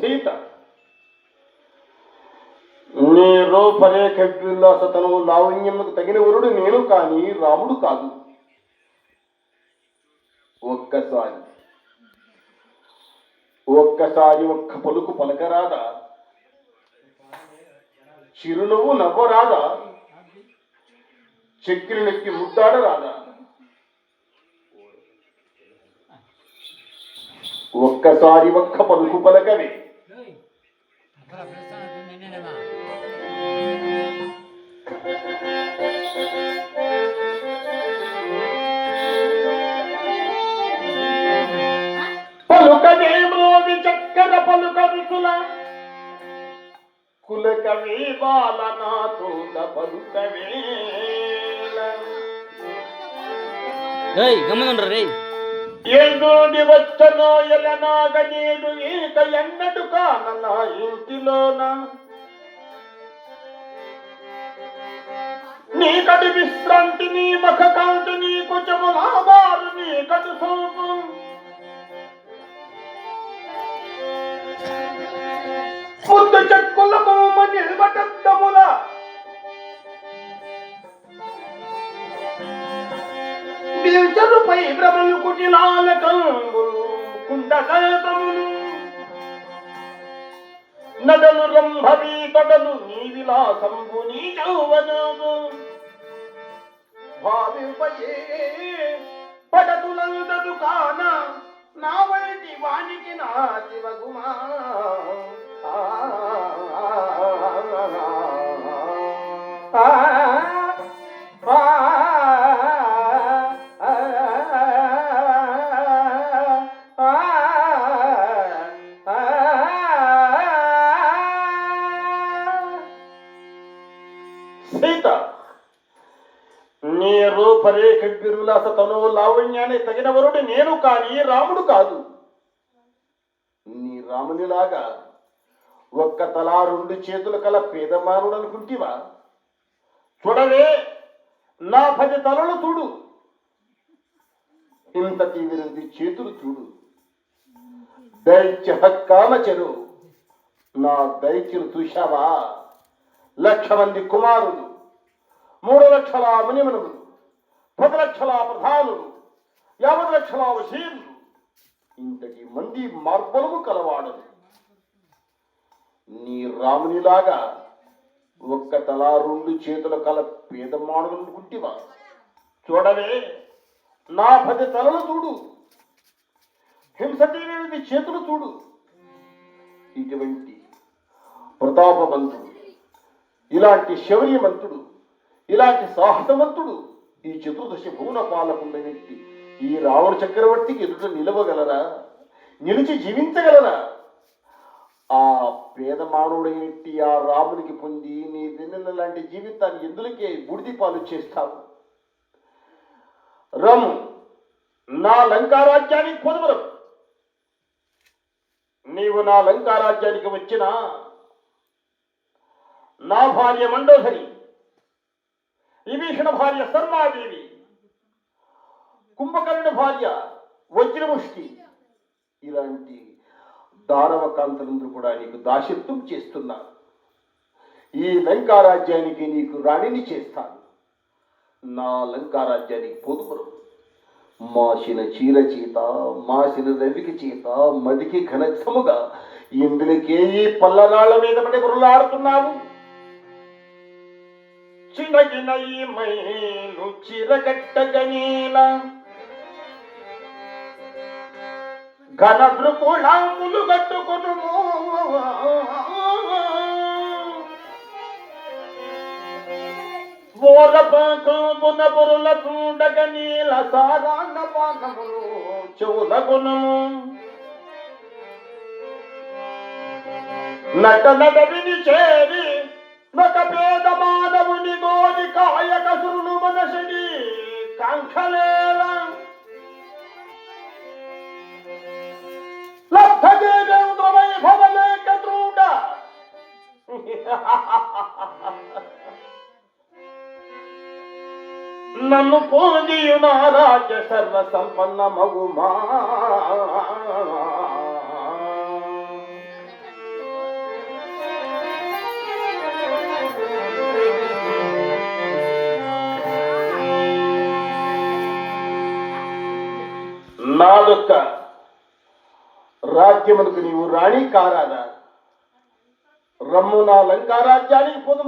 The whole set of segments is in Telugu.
సీత నీ రూపరేఖ విలాసతను లావణ్యముకు తగిన వరుడు నేను కాని రాముడు కాదు. ఒక్కసారి ఒక్కసారి ఒక్క పలుకు పలకరాదా? చిరునవ్వు నవ్వరాదా? చెక్కిలి నెక్కి ముద్దాడరాదా? ఒక్కసారి ఒక్క పలుకు పలకవే. పలుకవేమోది చక్కర పలుక వికుల కులకవే బాల నాతోద పలుకవేల ఏయ్ గమ్మనుండ్రా రే ఎందుని వచ్చనో ఎలనాగ నేను ఈక ఎన్నడు కాన నా ఇంటిలోన నీ విశ్రాంతి నీ మఖ కాంతి నీ కుచము లాభాలు నీకటి సోపు. ముద్దు చెక్కుల బొమ్మ నిల్వటద్దముల బిల్చరుపై భ్రమలు కుటిలాల కంబులు కుండకతములు నడలు రంభవీ తొడలు నీ విలాసంబు నీ చౌవనము భావిపయే పడతులందదు కాన నా వంటి వానికి నా శివగుమా ఆ తను పరే విరులాస తను లావణ్యాన్ని తగిన వరుడు నేను కాని రాముడు కాదు. నీ రామునిలాగా ఒక్క తలా రెండు చేతులు కల పేదమానుడు అనుకుంటివా చూడవే నా పది తలలు చూడు. ఇంతటి విరుది చేతులు చూడు. దైత్య హక్కామచరు నా దైత్యులు చూశావా లక్ష మంది కుమారులు. మూడు లక్షల మునిమనులు. పది లక్షల ప్రధానులు యాభై లక్షల వశీలు ఇంతటి మంది మార్బలము కలవాడదు నీ రామునిలాగా ఒక్క తల రెండు చేతుల కల పేదమాడు అనుకుంటివా చూడవే నా పది తలలు చూడు. హింసతీరేది చేతులు చూడు. ఇటువంటి ప్రతాపవంతుడు ఇలాంటి శౌర్యవంతుడు ఇలాంటి సాహసవంతుడు ఈ చతుర్దశ భువన పాలకుండనెట్టి ఈ రావణ చక్రవర్తికి ఎదుట నిలవగలరా? నిలిచి జీవించగలరా? ఆ పేద మానవుడైనట్టి ఆ రామునికి పొంది నీ వెన్నెల లాంటి జీవితాన్ని ఎందులకే బుడిది పాలు చేస్తావు? రము నా లంకారాజ్యానికి పొదవరం. నీవు నా లంకారాజ్యానికి వచ్చిన నా భార్య మండోధరి విభీషణ భార్య సర్మాదేవి కుంభకర్ణుని భార్య వజ్రముష్టి. ఇలాంటి దానవ కాంతలందరూ కూడా నీకు దాశత్వం చేస్తున్నారు. ఈ లంకారాజ్యానికి నీకు రాణిని చేస్తాను. నా లంకారాజ్యానికి పోతుపురం మాసిన చీరచీత మాసిన రవికి చేత మదికి ఘనత్వముగా ఇందులకే ఈ పల్లరాళ్ళ మీద పడి బుర్రలాడుతున్నావు చిడగిన ఈ మైలు చిరగట్టగనీల ఘన దృకుళాములు కట్టుకును ఓరపాకున పొరుల చూడగ నీల సాధారణ పాకములు చెవులగును. నట నడవిని చేరి నన్ను పోదియు నా రాజ్య సర్వ సంపన్న మగుమా నాదొక్క రాజ్యమునకు నీవు రాణి కారాదా రమ్ము నా లంకారాజ్యానికి పోదు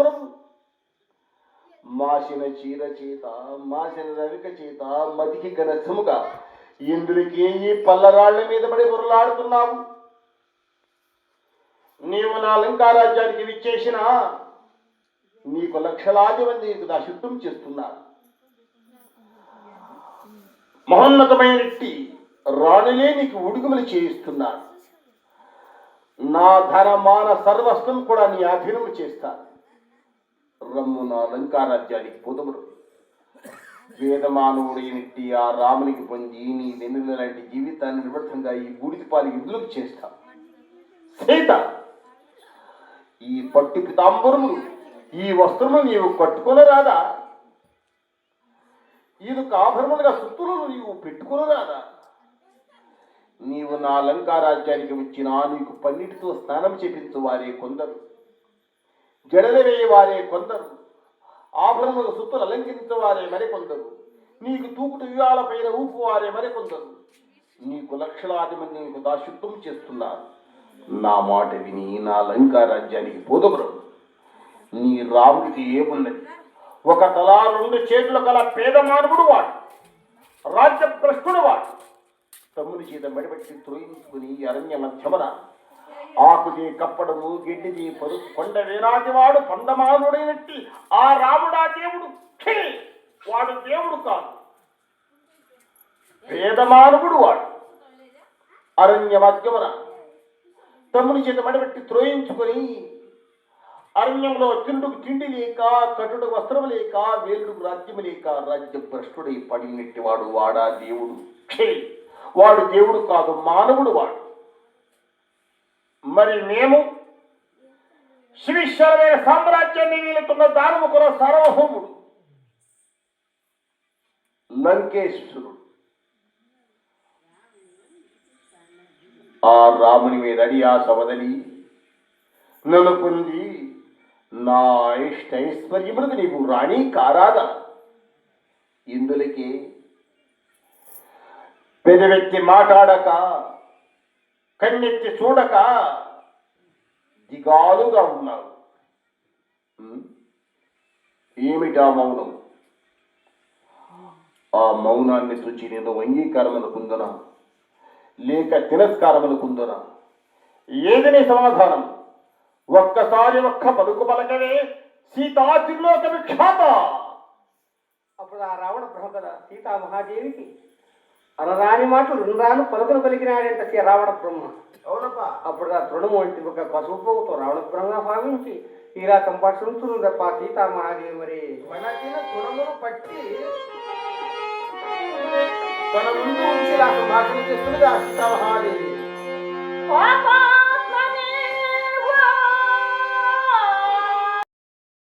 మాసిన చీర చేత మాసిన రవిక చేత మతికి గనసముగా ఇందులకి ఈ పల్లరాళ్ళ మీద పడి బుర్రలాడుతున్నావు నీవు నా లంకారాజ్యానికి విచ్చేసిన నీకు లక్షలాది మంది నీకు దాశుద్ధం చేస్తున్నారు. మహోన్నతమైన రాణులే నీకు ఉడుగుమలు చేయిస్తున్నాడు నా ధనమాన సర్వస్వం కూడా నీ అధీనము చేస్తాను బ్రహ్మున నా లంకారాజ్యానికి వేదమానవుడు వేదమానవుడైనట్టి ఆ రామునికి పొంది నీ వెన్నెల లాంటి జీవితాన్ని నిబద్ధంగా ఈ బూడిద పాలు ఇందులోకి చేస్తాం? సీత ఈ పట్టు పితాంబరము ఈ వస్త్రము నీవు కట్టుకొనరాదా? ఇది ఆభరణములుగా సుత్తులు నీవు పెట్టుకొనరాదా? నీవు నా అలంకారాజ్యానికి వచ్చిన నీకు పన్నిటితో స్నానం చేపించు వారే కొందరు. జడలు వేయవారే కొందరు. ఆభరణముల సుత్తులు అలంకరించవారే మరికొందరు. నీకు తూకుడు వ్యూహాల పైన ఊపువారే మరికొందరు. నీకు లక్షలాది మంది నీకు దాశుత్వం చేస్తున్నారు. నా మాట విని నా లంకారాజ్యానికి పోదమురు నీ రాముడికి ఏమున్నది? ఒక తలా రెండు చేతులు గల పేద మానవుడు వాడు. రాజ్య భ్రష్టుడు వాడు. తమ్ముని చేత మెడబెట్టి త్రోయించుకుని అరణ్య మధ్యమన ఆకుది కప్పడము గిడ్డిది పరు కొండ వీరాది వాడు పండమానుడైనట్టి ఆ రాముడా దేవుడు వాడు దేవుడు కాదు. వేదమానవుడు వాడు. అరణ్య మధ్యమున. తమ్ముని చేత మడబెట్టి త్రోయించుకొని అరణ్యంలో తిండుకు తిండి లేక కటుడు వస్త్రము లేక వేలుడుకు రాజ్యము లేక రాజ్య భ్రష్టుడై పడినట్టి వాడు వాడా దేవుడు వాడు దేవుడు కాదు మానవుడు వాడు. మరి మేము శ్రీశ్వరమైన సామ్రాజ్యాన్ని వీలుతున్న కూడా సార్వభౌముడు. లంకేశ్వరుడు. ఆ రాముని మీద ఆ సవదలి నన్ను పొంది నా ఇష్టైశ్వర్యములకు నీవు రాణి కారాదా? ఇందులకి వ్యక్తి మాట్లాడక కన్నెత్తి చూడక దిగాలుగా ఉన్నావు ఏమిటా మౌనం? ఆ మౌనాన్ని చూచి నేను అంగీకారమనుకుందునా లేక తిరస్కారమనుకుందునా ఏది నీ సమాధానం? ఒక్కసారి ఒక్క పలుకు పలకవే సీతా తిర్లోక విఖ్యాత! అప్పుడు ఆ రావణ బ్రహ్మ కదా సీతా మహాదేవికి అనరాని మాటలు రుణరాను పలుకులు పలికినాడంట శ్రీ రావణ బ్రహ్మ. అవునప్పా. అప్పుడు ఆ తృణము వంటి ఒక పశువుతో రావణ బ్రహ్మ భావించి ఇలా సంభాషించును తప్ప సీతా మహాదేవి మరి. మనకిన పట్టి తన ముందు ఉంచి నాకు భాషణ చేస్తున్నది ఆ సీతామహాదేవి